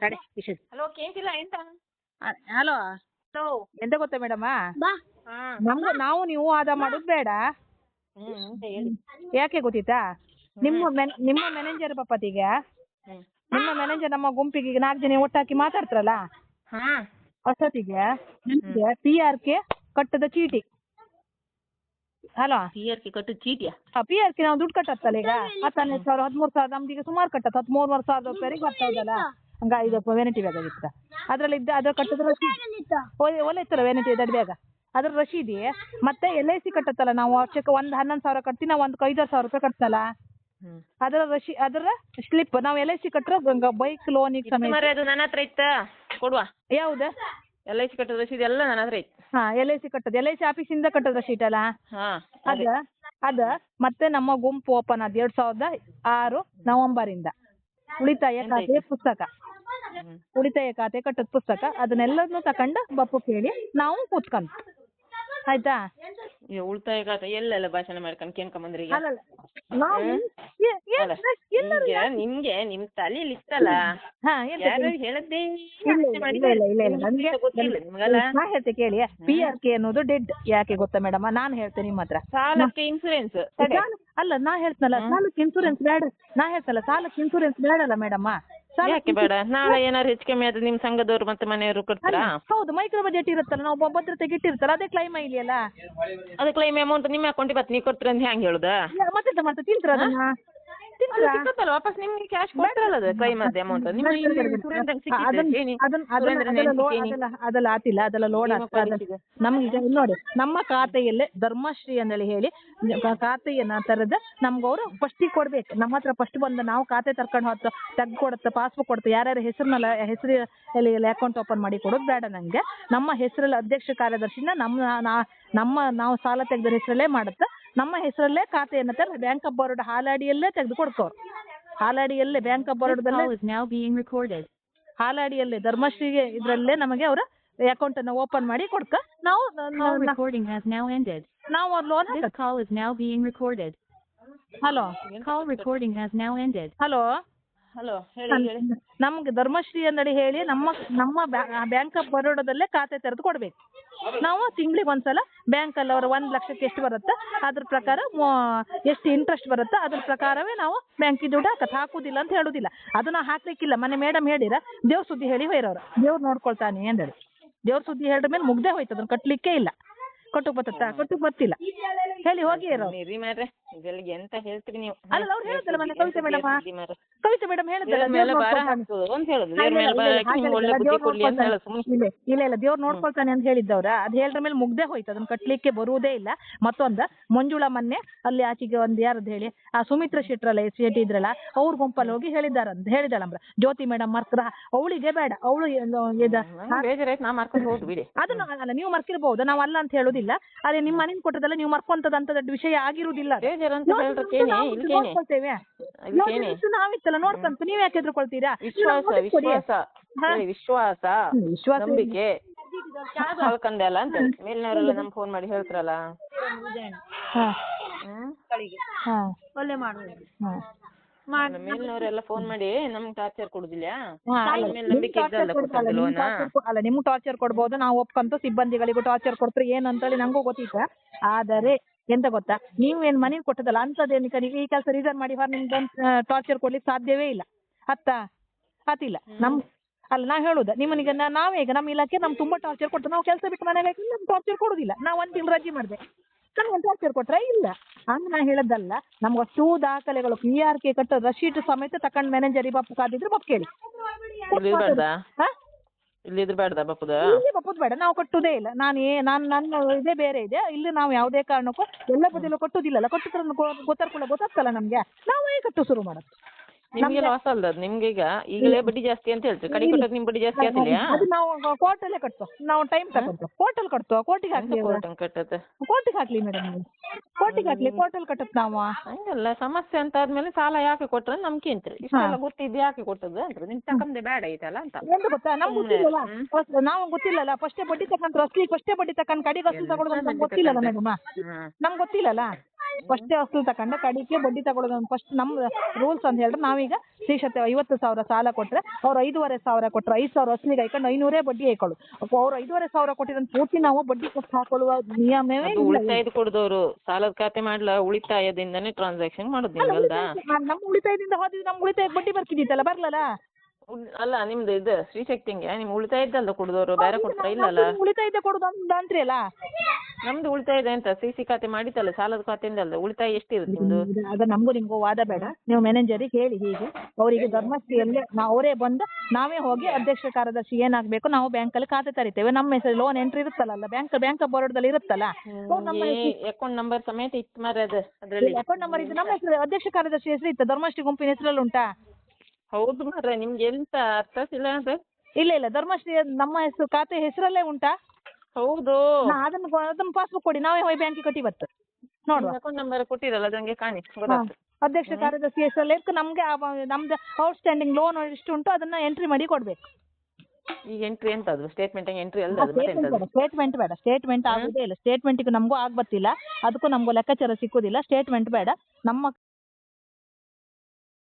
ಕಡೆ ಹಲೋ ಕೇಂತಿಲ್ಲ ಎಂತ? Hello? Hello ಎಂತ ಗೊತ್ತಾ ಮೇಡಮ್? ಹಾ. ನಮ್ಗೆ ನಾವು ನೀವು ಆದ ಮಾಡೋದು ಬೇಡ. ಹ್ಮ್ ಅಂತ ಹೇಳಿ? ಯಾಕೆ ಗೊತ್ತಿತ್ತಾ? ನಿಮ್ಮ ನಿಮ್ಮ ಮ್ಯಾನೇಜರ್ ಪಾಪತಿಗೆ ಹ್ಮ್. ನಿಮ್ಮ ಮ್ಯಾನೇಜರ್ ನಮ್ಮ ಗುಂಪಿಗೆ ಈಗ ನಾಲ್ಕು ಜನ ಒಟ್ಟಾಕಿ ಮಾತಾಡ್ತಾರಲ್ಲ? ಹಾ. ಅಷ್ಟೊತ್ತಿಗೆ ನಿಮ್ಗೆ ಪಿ ಆರ್ ಕೆ ಕಟ್ಟದ ಚೀಟಿ. ಹಲೋ? ಪಿ ಆರ್ ಕೆ ಕಟ್ಟು ಚೀಟಿಯಾ? ಪಿ ಆರ್ ಕೆ ನಾವು ದುಡ್ಡು ಕಟ್ಟತ್ತಲ್ಲ ಈಗ? ಹತ್ತನೇ ಸಾವಿರ ಹದಿಮೂರು ಸಾವಿರ ನಮ್ಗೆ ಈಗ ಸುಮಾರು ಕಟ್ಟತ್ತ. ಹದಿಮೂರು ಸಾವಿರದ ರೂಪಾಯಿಗೆ ಬರ್ತಾ ಇದಲ್ಲ ಹಂಗ ಇದು ವೆನಿಟಿ ಬೇಕಾಗಿತ್ತ ಅದ್ರಲ್ಲಿ ಇದ್ದ ಅದ್ರ ಕಟ್ಟದ ರಸೀದಿ ಒಳ್ಳೆ ಒಳ್ಳೆ ಇತ್ತಲ್ಲ ವೆನಿಟಿ ದಡ್ ಬೇಗ ಅದ್ರ ರಶೀದಿ. ಮತ್ತೆ ಎಲ್ ಐ ಸಿ ಕಟ್ಟತ್ತಲ್ಲ ನಾವು ವರ್ಷಕ್ಕೆ ಒಂದು ಹನ್ನೊಂದು ಸಾವಿರ ಕಟ್ತೀವಿ ನಾವು ಒಂದು ಐದಾರು ಸಾವಿರ ರೂಪಾಯಿ ಕಟ್ತಲ್ಲ ಅದ್ರ ರಶಿ ಅದರ ಸ್ಲಿಪ್ ನಾವು ಎಲ್ ಐ ಸಿ ಕಟ್ಟರೆ ಬೈಕ್ ಲೋನ್ ಸಮೇತ ಮರೆ ಅದು ನನ್ನ ಹತ್ರ ಇತ್ತ? ಕೊಡುವ. ಯಾವ್ದು? ಎಲ್ ಐ ಸಿ ಕಟ್ಟದ ಎಲ್ಲ ನನ್ನ ಹತ್ರ ಇತ್ತು. ಹಾ ಎಲ್ ಐ ಸಿ ಕಟ್ಟದ. ಎಲ್ ಐ ಸಿ ಆಫೀಸಿಂದ ಕಟ್ಟದ ರಶೀಟ್ ಅಲ್ಲ? ಹಾ ಅದ ಅದ. ಮತ್ತೆ ನಮ್ಮ ಗುಂಪು ಓಪನ್ ಆದ ಎರಡ್ ಸಾವಿರದ ಆರು ನವೆಂಬರ್ ಇಂದ ಉಳಿತಾಯ ಖಾತೆ ಪುಸ್ತಕ. ಉಳಿತಾಯ ಖಾತೆ ಕಟ್ಟದ ಪುಸ್ತಕ ಅದನ್ನೆಲ್ಲದನ್ನು ತಕೊಂಡು ಬಪ್ಪು ಕೇಳಿ ನಾವು ಕೂತ್ಕೊಂತ ಆಯ್ತಾ? ಉಳಿತಾಯ ಖಾತೆ ಎಲ್ಲೆಲ್ಲ ಭಾಷಣ ಮಾಡ್ಕೊಂಡು ಕೇಳ್ಕೊಂಬಂದ್ರಿ ಈಗ? ಅಲ್ಲಲ್ಲ ನಾವು ಏ- ಏ- ಅಲ್ಲ ಎಲ್ಲರೂ ಈಗ ನಿಮ್ಗೆ ನಿಮ್ ತಲೆಯಲ್ಲಿ ಇತ್ತಲ್ಲ ಹಾ ಯಾರು ಹೇಳದ್ದೇ ಇಲ್ಲ, ಇಲ್ಲ, ಇಲ್ಲ, ಇಲ್ಲ, ಇಲ್ಲ, ಇಲ್ಲ. ನನ್ಗೆ ಗೊತ್ತಿಲ್ಲ ನಿಮ್ಗಲ್ಲ? ನಾ ಹೇಳ್ತೆ ಕೇಳಿ. ಪಿ ಆರ್ ಕೆ ಅನ್ನೋದು ಡೆಡ್ ಯಾಕೆ ಗೊತ್ತಾ ಮೇಡಮ್ ನಾನು ಹೇಳ್ತೇನೆ ನಿಮ್ಮ ಹತ್ರ. ಸಾಲಕ್ಕೆ ಇನ್ಸೂರೆನ್ಸ್ ಸಾಲ- ಅಲ್ಲ ನಾ ಹೇಳ್ತನಲ್ಲ ಸಾಲಕ್ಕೆ ಇನ್ಸೂರೆನ್ಸ್ ಬೇಡ. ನಾ ಹೇಳ್ತಲ್ಲ ಸಾಲಕ್ಕೆ ಇನ್ಸೂರೆನ್ಸ್ ಬೇಡಲ್ಲ ಮೇಡಮ್ ಯಾಕೆ ಬೇಡ? ನಾಳೆ ಏನಾದ್ರು ಹೆಚ್ಚು ಕಮ್ಮಿ ಆದ್ರೆ ನಿಮ್ ಸಂಘದವರು ಮತ್ತೆ ಮನೆಯವರು ಕೊಡ್ತಾರಾ? ಹೌದು ಮೈಕ್ರೋ ಬಜೆಟ್ ಇರುತ್ತಲ್ಲ ನಾವು ಬ- ಭದ್ರತೆಗೆ ಇಟ್ಟಿರ್ತಾರ ಅದೇ ಕ್ಲೈಮ್ ಇದೆಯಲ್ಲ ಅದೇ ಕ್ಲೈಮ್ ಅಮೌಂಟ್ ನಿಮ್ಮ ಅಕೌಂಟಿಗೆ ಬತ್ ನೀವು ಕೊಡ್ತೀರ ಅಂತ ಹೆಂಗ್ ಹೇಳುದಾ? ಮತ್ತೆ ತಿಂತ್ರ ಅದನ್ನ? ಸಿಕ್ಕತ್ತಲ್ಲ ವಾಪಸ್ ನಿಮ್ಗೆ ಕ್ಯಾಶ್ ಅದು ಕ್ಲೈಮ್ ಅದೇ ಅಮೌಂಟ್ ಅದೆಲ್ಲ ಆತಿಲ್ಲ ಅದೆಲ್ಲ ಲೋಡ್. ನಮ್ಗೆ ನೋಡಿ ನಮ್ಮ ಖಾತೆಯಲ್ಲೇ ಧರ್ಮಶ್ರೀ ಅಂತೇಳಿ ಹೇಳಿ ಖಾತೆಯನ್ನ ತರದ ನಮ್ಗ ಅವ್ರು ಫಸ್ಟಿಗೆ ಕೊಡ್ಬೇಕು. ನಮ್ಮ ಹತ್ರ ಫಸ್ಟ್ ಬಂದ ನಾವು ಖಾತೆ ತರ್ಕೊಂಡು ಹೊತ್ತು ತೆಗ್ದು ಕೊಡುತ್ತೆ ಪಾಸ್ಬುಕ್ ಕೊಡುತ್ತೆ ಯಾರ್ಯಾರ ಹೆಸರಿನಲ್ಲ ಹೆಸರಲ್ಲಿ ಅಕೌಂಟ್ ಓಪನ್ ಮಾಡಿ ಕೊಡೋದು ಬೇಡ ನನಗೆ ನಮ್ಮ ಹೆಸರಲ್ಲಿ ಅಧ್ಯಕ್ಷ ಕಾರ್ಯದರ್ಶಿನ ನಮ್ಮ ನಮ್ಮ ನಾವು ಸಾಲ ತೆಗೆದ ಹೆಸರಲ್ಲೇ ಮಾಡುತ್ತೆ. ನಮ್ಮ ಹೆಸರಲ್ಲೇ ಖಾತೆಯನ್ನು ತೆರೆದು ಬ್ಯಾಂಕ್ ಆಫ್ ಬರೋಡ ಹಾಲಾಡಿಯಲ್ಲೇ ತೆಗೆದು ಕೊಡ್ತವ್ರು ಹಾಲಾಡಿಯಲ್ಲೇ ಬ್ಯಾಂಕ್ ಆಫ್ ಬರೋಡದಲ್ಲೇ. ಹಾಲಾಡಿಯಲ್ಲೇ ಧರ್ಮಶ್ರೀಗೆ ಇದರಲ್ಲೇ ನಮಗೆ ಅವರ ಅಕೌಂಟ್ ಅನ್ನು ಓಪನ್ ಮಾಡಿ ಕೊಡ್ಕ ನಾವು ನ- ನ- ನಾವು loan This call is now being recorded. Hello call recording has now ended. Hello hello ಹೇಳಿ ಹೇಳಿ ನಮ್ಗೆ ಧರ್ಮಶ್ರೀ ಅಂದಡಿ ಹೇಳಿ ನಮ್ಮ ನಮ್ಮ ಬ್ಯಾಂಕ್ ಆಫ್ ಬರೋಡದಲ್ಲೇ ಖಾತೆ ತೆರೆದು ಕೊಡ್ಬೇಕು ನಾವು ತಿಂಗಳಿಗೆ ಒಂದ್ಸಲ ಬ್ಯಾಂಕಲ್ಲಿ ಅವರು ಒಂದ್ ಲಕ್ಷಕ್ಕೆ ಎಷ್ಟು ಬರುತ್ತೆ ಅದ್ರ ಪ್ರಕಾರ ಎಷ್ಟು ಇಂಟ್ರೆಸ್ಟ್ ಬರುತ್ತೆ ಅದ್ರ ಪ್ರಕಾರವೇ ನಾವು ಬ್ಯಾಂಕಿಗೆ ದುಡ್ಡು ಹಾಕತ್ ಹಾಕುದಿಲ್ಲ ಅಂತ ಹೇಳುದಿಲ್ಲ ಅದನ್ನ ಹಾಕ್ಲಿಕ್ಕಿಲ್ಲ ಮನೆ ಮೇಡಮ್ ಹೇಳಿರ ದೇವ್ರ ಸುದ್ದಿ ಹೇಳಿ ಹೋಯ್ರವ್ರು ದೇವ್ರು ನೋಡ್ಕೊಳ್ತಾನೆ ಅಂದೇಳಿ ದೇವ್ರ ಸುದ್ದಿ ಹೇಳಿದ ಮೇಲೆ ಮುಗ್ದೇ ಹೋಯ್ತು ಅದನ್ನ ಕಟ್ಲಿಕ್ಕೆ ಇಲ್ಲ ಕಟ್ಟು ಬತ್ತ ಕಟ್ಟು ಬತ್ತಿಲ್ಲ ಹೇಳಿ ಹೋಗಿ ಇದೆಲ್ಲ ಎಂತ ಹೇಳ್ತೀರಿ ನೀವು? ಅಲ್ಲ ಅವ್ರು ಹೇಳಿದಲ್ಲ ಮೊನ್ನೆ ಕವಿತೆ ಮೇಡಮ್. ಕವಿತೆ ಮೇಡಮ್ ಇಲ್ಲ, ಇಲ್ಲ, ದೇವ್ರು ನೋಡ್ಕೊಳ್ತಾನೆ. ಅಂತ ಹೇಳಿದ್ದವ್ರ. ಅದ್ ಹೇಳ್ರ ಮೇಲೆ ಮುಗ್ದೇ ಹೋಯ್ತು. ಅದನ್ನ ಕಟ್ಲಿಕ್ಕೆ ಬರುವುದೇ ಇಲ್ಲ. ಮತ್ತೊಂದ ಮಂಜುಳ ಮೊನ್ನೆ ಅಲ್ಲಿ ಆಚೆಗೆ ಒಂದ್ ಯಾರದ್ ಹೇಳಿ ಆ ಸುಮಿತ್ರ ಶೆಟ್ರಲ್ಲ ಸೇಟ್ ಇದ್ರಲ್ಲ ಅವ್ರ ಗುಂಪಲ್ಲಿ ಹೋಗಿ ಹೇಳಿದಾರಂತ ಹೇಳಿದಾಳಂಬ್ರ ಜ್ಯೋತಿ ಮೇಡಮ್ ಮರ್ತ್ರ ಅವಳಿಗೆ ಬೇಡ ಅವಳು ಅದನ್ನ ಅಲ್ಲ ನೀವು ಮರ್ಕಿರ್ಬಹುದು ನಾವು ಅಲ್ಲ ಅಂತ ಹೇಳುದಿಲ್ಲ. ಅದೇ ನಿಮ್ಮ ಮನೇನ್ ಕೊಟ್ಟದಲ್ಲ ನೀವು ಮರ್ಕೊಂತದ ಅಂತ ವಿಷಯ ಆಗಿರುವುದಿಲ್ಲ. ಬೇಜಾರು ಅಂತ ಹೇಳ್ರಕ್ಕೇನೆ ನಾವು ಇಲ್ಕೇನೆ ನೋಡ್ಕೊಳ್ತೇವೆ ಇಲ್ಕೇನೆ ಯೋಜನೆ ನಾವಿತ್ತಲ್ಲ ನೋಡ್ಕಂತ ನೀವ್ ಯಾಕೆ ಎದ್ರುಕೊಳ್ತೀರಾ ವಿಶ್ವಾಸ ಇಲ್ಲ, ವಿಶ್ವಾಸ. ವಿಶ್ವಾಸ ನಂಬಿಕೆ. ಕಳ್ಕಂದೆ ಅಲ್ಲ ಅಂತ ಮೇಲಿನವರೆಲ್ಲ ನಮ್ಗೆ ಫೋನ್ ಮಾಡಿ ಹೇಳ್ತಾರಲ್ಲ. ಹಾ. ಹ್ಮ್? ಹಾ. ಒಳ್ಳೆ ಮೇಲಿನವರೆಲ್ಲ ಫೋನ್ ಮಾಡಿ ನಮ್ ಟಾರ್ಚರ್ ಕೊಡುದಿಲ್ಲ? ಹಾ, ಅಲ್ಲ, ನಿಮ್ಗ್ ಟಾರ್ಚರ್ ಕೊಡ್ಬೋದು. ನಾವು ಒಪ್ಕೊಂತ ಸಿಬ್ಬಂದಿಗಳಿಗೂ ಟಾರ್ಚರ್ ಕೊಡ್ತಾರೆ ಏನು ಅಂತೇಳಿ ನಂಗೂ ಗೊತ್ತಿತ್ತು. ಆದರೆ ಎಂತ ಗೊತ್ತಾ? ನೀವು ಏನ್ ಮನೆಗೆ ಕೊಟ್ಟದಲ್ಲ ಅಂತದೇನು ನೀವು ಈ ಕೆಲಸ ರಿಸೈನ್ ಮಾಡಿ ಹೊರ ನಿಮ್ಗೆ ಟಾರ್ಚರ್ ಕೊಡ್ಲಿಕ್ಕೆ ಸಾಧ್ಯವೇ ಇಲ್ಲ. ಅತ್ತ? ಆತಿಲ್ಲ ನಮ್ ಅಲ್ಲ ನಾ ಹೇಳುದು ನಿಮ್ಮನಿಗೆ ನಾವೇ ಈಗ ನಮ್ಮ ಇಲಾಖೆ ನಮ್ ತುಂಬಾ ಟಾರ್ಚರ್ ಕೊಡ್ತಾರೆ ನಾವು ಕೆಲಸ ಬಿಟ್ಟು ಮನೆಗೆ ನಮ್ಗೆ ಟಾರ್ಚರ್ ಕೊಡುದಿಲ್ಲ. ನಾವ್ ಒಂದ್ ತಿಂಗಳು ರಜೆ ಮಾಡಿದೆ ನಮ್ಗೆ ಟಾರ್ಚರ್ ಕೊಟ್ರೆ ಇಲ್ಲ. ಅಂದ್ರೆ ನಾ ಹೇಳದಲ್ಲ ನಮ್ಗೆ ಅಷ್ಟು ದಾಖಲೆಗಳು ಪಿ ಆರ್ ಕೆ ಕಟ್ಟೋ ರಶೀಟ್ ಸಮೇತ ತಕೊಂಡ್ ಮ್ಯಾನೇಜರ್ ಬಪ್ಪ ಕಾದಿದ್ರೆ ಬಪ್ಪ ಕೇಳಿ. ಇಲ್ಲಿ ಬೇಡ ಇಲ್ಲಿ ಬೇಡ, ನಾವು ಕಟ್ಟುದೇ ಇಲ್ಲ. ನಾನು ಏ, ನಾನು ನನ್ನ ಇದೇ ಬೇರೆ ಇದೆ. ಇಲ್ಲಿ ನಾವು ಯಾವುದೇ ಕಾರಣಕ್ಕೂ ಎಲ್ಲ ಬದಿಯಲ್ಲೂ ಕಟ್ಟುದಿಲ್ಲಲ್ಲ ಕಟ್ಟಿದ್ರೆ ಗೊತ್ತಾರ್ಕೊಳ್ಳೋ ಗೊತ್ತಾಗ್ತಲ್ಲ ನಮ್ಗೆ. ನಾವೇ ಕಟ್ಟು ಶುರು ಮಾಡೋದು. ನಿಮ್ಗೆ ಲಾಸ್ ಅಲ್ದ ಅದು ನಿಮ್ಗೆ ಈಗ ಈಗಲೇ ಬಡ್ಡಿ ಜಾಸ್ತಿ ಅಂತ ಹೇಳ್ತೀರಿ ಕಡೆ ಕೊಟ್ಟದ್ ನಿಮ್ ಬಡ್ಡಿ ಜಾಸ್ತಿ ಆಗ್ತಿಲ್ಲ ಅದು ನಾವು ಕೋರ್ಟಲ್ಲೇ ಕಟ್ತೋ ನಾವು ಟೈಮ್ ತಗೊಂಡು ಕೋರ್ಟಲ್ ಕಟ್ತೋ ಕೋರ್ಟಿಗೆ ಹಾಕ್ಲಿ ಕೋರ್ಟ್ ಕಟ್ಟತ್ತೆ ಕೋರ್ಟಿಗೆ ಹಾಕ್ಲಿ ಮೇಡಮ್ ಕೋರ್ಟಿಗೆ ಹಾಕ್ಲಿ. ಕೋರ್ಟಲ್ಲಿ ಕಟ್ಟತ್ ನಾವು? ಹಂಗಲ್ಲ. ಸಮಸ್ಯೆ ಅಂತ ಆದ್ಮೇಲೆ ಸಾಲ ಯಾಕೆ ಕೊಟ್ರೆ ನಮ್ಗೆ ಅಂತ್ರಿ. ಇಷ್ಟೆಲ್ಲ ಗೊತ್ತಿದ್ದು ಯಾಕೆ ಕೊಟ್ಟದ್ದು ಅಂತ ನಿಮ್ ತಕಂದೆ ಬೇಡ ಐತಲ್ಲ ಅಂತ. ಒಂದು ಗೊತ್ತಾ? ನಮ್ಗೆ ಗೊತ್ತಿಲ್ಲಲ್ಲ ಫಸ್ಟ್ ನಾವು ಗೊತ್ತಿಲ್ಲಲ್ಲ. ಫಸ್ಟೇ ಬಡ್ಡಿ ತಕೊಂಡ್ರೆ ಅಸ್ಲಿ ಫಸ್ಟೇ ಬಡ್ಡಿ ತಕೊಂಡ್ ಕಡಿಗೆ ಅಸ್ಲಿ ತಗೊಳ್ಳೋದು ನಮ್ಗೆ ಗೊತ್ತಿಲ್ಲಲ್ಲ ಮೇಡಮ್ ನಮ್ಗೆ ಗೊತ್ತಿಲ್ಲಲ್ಲ? ಫಸ್ಟೇ ಅಸಲು ತಕೊಂಡೆ ಕಡಿಕೆ ಬಡ್ಡಿ ತಗೊಳ್ಳೋದು ಫಸ್ಟ್ ನಮ್ಮ ರೂಲ್ಸ್ ಅಂತ ಹೇಳಿದ್ರೆ ನಾವೀಗ ಶ್ರೀಶತೆ ಐವತ್ತು ಸಾವಿರ ಸಾಲ ಕೊಟ್ಟರೆ ಅವ್ರು ಐದೂವರೆ ಸಾವಿರ ಕೊಟ್ಟರು ಐದು ಸಾವಿರ ಅಸಲಿಗೆ ಹಾಕೊಂಡು ಐನೂರೇ ಬಡ್ಡಿ ಹಾಕೊಳ್ಳು ಅವ್ರು ಐದೂವರೆ ಸಾವಿರ ಕೊಟ್ಟಿರೋ ಪೂರ್ತಿ ನಾವು ಬಡ್ಡಿ ಕೊಟ್ಟು ಹಾಕೊಳ್ಳುವ ನಿಯಮವೇ ಅದು ಉಳಿತಾಯದ ಕೊಡದವರು. ಸಾಲದ ಖಾತೆ ಮಾಡ್ಲ ಉಳಿತಾಯದಿಂದನೇ ಟ್ರಾನ್ಸಾಕ್ಷನ್ ಮಾಡೋದು ನೀವು ಅಲ್ದಾ ನಮ್ಮ ಉಳಿತಾಯದಿಂದ ಹೋದಿದ್ದು ನಮ್ಮ ಉಳಿತಾಯ ಬಡ್ಡಿ ಬರ್ತಿದ್ದಿತ್ತಲ್ಲ ಬರ್ಲಲ್ಲ? ಉಳ್- ಅಲ್ಲ ನಿಮ್ದು ಇದು ಶ್ರೀಶಕ್ತಿಂಗೆ ನಿಮ್ ಉಳಿತಾಯದ್ದಲ್ಲ ಕೊಡೋರು ಬೇರೆ ಕೊಡ್ತಾರ ಇಲ್ಲಲ್ಲ? ಉಳಿತಾಯದ ಕೊಡೋದು ಅಂತ ಅಂತ್ರಿ ಅಲ್ಲ? ನಮ್ದು ಉಳಿತಾಯದ ಎಂತ ಸಿ ಸಿ ಖಾತೆ ಮಾಡಿದ್ದಲ್ಲ ಸಾಲದ ಖಾತೆಯಿಂದ ಅಲ್ಲ ಉಳಿತಾಯ ಎಷ್ಟಿರುತ್ತೆ ನಿಮ್ದು? ಅದು ನಮಗೂ ನಿಮ್ಗೂ ವಾದ ಬೇಡ. ನೀವು ಮ್ಯಾನೇಜರಿಗೆ ಹೇಳಿ ಹೀಗೆ. ಅವರಿಗೆ ಧರ್ಮಸ್ಥಿಯಲ್ಲಿ ನಾವು ಅವರೇ ಬಂದು ನಾವೇ ಹೋಗಿ ಅಧ್ಯಕ್ಷ ಕಾರ್ಯದರ್ಶಿ ಏನಾಗಬೇಕು ನಾವು ಬ್ಯಾಂಕಲ್ಲಿ ಖಾತೆ ತೆರಿತೇವೆ. ನಮ್ಮ ಹೆಸರು ಲೋನ್ ಎಂಟ್ರಿ ಇರುತ್ತಲ್ಲ ಬ್ಯಾಂಕ್ ಬ್ಯಾಂಕ್ ಆಫ್ ಬರೋಡದಲ್ಲಿ ಇರುತ್ತಲ್ಲ. So ನಮ್ಮ ಅಕೌಂಟ್ ನಂಬರ್ ಸಮೇತ ಇತ್ತು ಮಾರ್ರೆ ಅದು ಅದ್ರಲ್ಲಿ. ಅಕೌಂಟ್ ನಂಬರ್ ಇದು ನಮ್ಮ ಹೆಸರು ಅಧ್ಯಕ್ಷ ಕಾರ್ಯದರ್ಶಿ ಹೆಸರು ಇತ್ತು. ಧರ್ಮಶ್ರೀ ಗುಂಪಿನ ಹೆಸರಲ್ಲಿ ಉಂಟಾ? ಹೌದು ಮಾರ್ರೆ ನಿಮ್ಗೆ ಎಂತ ಅರ್ಥ ಇಲ್ಲ ಅಂದ್ರೆ ಇಲ್ಲ ಇಲ್ಲ ಧರ್ಮಶ್ರೀ ನಮ್ಮ ಹೆಸರು ಖಾತೆ ಹೆಸರಲ್ಲೇ ಉಂಟಾ? ಹೌದು. ನಾ ಅದನ್ನ ಕೊ- ಪಾಸ್ಬುಕ್ ಕೊಡಿ. ನಾವೇ ಹೋಗಿ ಬ್ಯಾಂಕಿಗೆ ಕಟ್ಟಿ ಬರ್ತದೆ ನೋಡುವ. ಅಕೌಂಟ್ ನಂಬರ್ ಕೊಟ್ಟಿರಲ್ಲ ಅದಂಗೆ ಕಾಣಿ. ಗೊತ್ತಾಗ್ತದೆ. ಅಧ್ಯಕ್ಷ ಕಾರ್ಯದರ್ಶಿ ಹೆಸರಲ್ಲಿ ಇರ್ಕ ನಮ್ಗೆ ಆ ಬ- ನಮ್ದು ಔಟ್ಸ್ಟ್ಯಾಂಡಿಂಗ್ ಲೋನ್ ಎಷ್ಟು ಉಂಟು ಅದನ್ನ ಎಂಟ್ರಿ ಮಾಡಿ ಕೊಡ್ಬೇಕು. ಈಗ ಎಂಟ್ರಿ ಎಂತ ಅದು? ಸ್ಟೇಟ್ಮೆಂಟ್ ಎಂಟ್ರಿ ಅಲ್ಲ ಅದು ಮತ್ತೆ ಎಂತ ಅದು ಸ್ಟೇಟ್ಮೆಂಟ್ ಬೇಡ. ಸ್ಟೇಟ್ಮೆಂಟ್ ಆಗುದೇ ಇಲ್ಲ. ಸ್ಟೇಟ್ಮೆಂಟ್ ನಮಗೂ ಆಗ್ಬತ್ತಿಲ್ಲ. ಅದಕ್ಕೂ ನಮಗೂ ಲೆಕ್ಕಾಚಾರ ಸಿಕ್ಕುದಿಲ್ಲ. ಸ್ಟೇಟ್ಮೆಂಟ್ ಬೇಡ. ನಮ್ಮ